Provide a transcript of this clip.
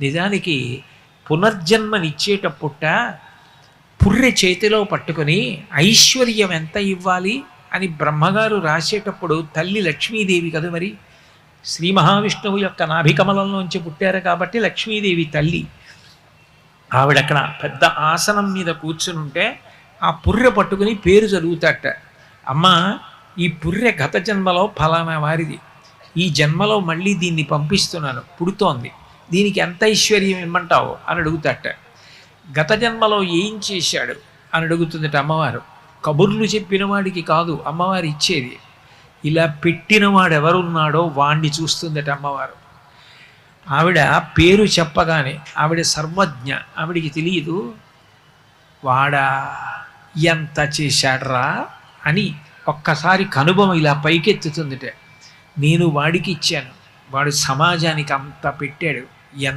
నిజానికి పునర్జన్మనిచ్చేటప్పుట పుర్రె చేతిలో పట్టుకొని ఐశ్వర్యం ఎంత ఇవ్వాలి అని బ్రహ్మగారు రాసేటప్పుడు తల్లి లక్ష్మీదేవి కదా మరి? శ్రీ మహావిష్ణువు యొక్క నాభికమలంలోంచి పుట్టారు కాబట్టి లక్ష్మీదేవి తల్లి. ఆవిడక్కడ పెద్ద ఆసనం మీద కూర్చుని ఉంటే ఆ పుర్రె పట్టుకుని పేరు చదువుతాట అమ్మ ఈ పుర్రె గత జన్మలో ఫలానా వారిది. ఈ జన్మలో మళ్ళీ దీన్ని పంపిస్తున్నాను. పుడుతోంది. దీనికి ఎంత ఐశ్వర్యం ఇమ్మంటావు? అని అడుగుతాట. గత జన్మలో ఏం చేశాడు? అని అడుగుతుందట అమ్మవారు. కబుర్లు చెప్పిన వాడికి కాదు అమ్మవారు ఇచ్చేది. ఇలా పెట్టినవాడు ఎవరున్నాడో వాణ్ణి చూస్తుందట అమ్మవారు. ఆవిడ పేరు చెప్పగానే ఆవిడ సర్వజ్ఞ. ఆవిడికి తెలియదు వాడా ఎంత చేశాడ్రా? అని ఒక్కసారి కనుభవం ఇలా పైకెత్తుతుందిట. నేను వాడికి ఇచ్చాను. వాడు సమాజానికి అంత పెట్టాడు.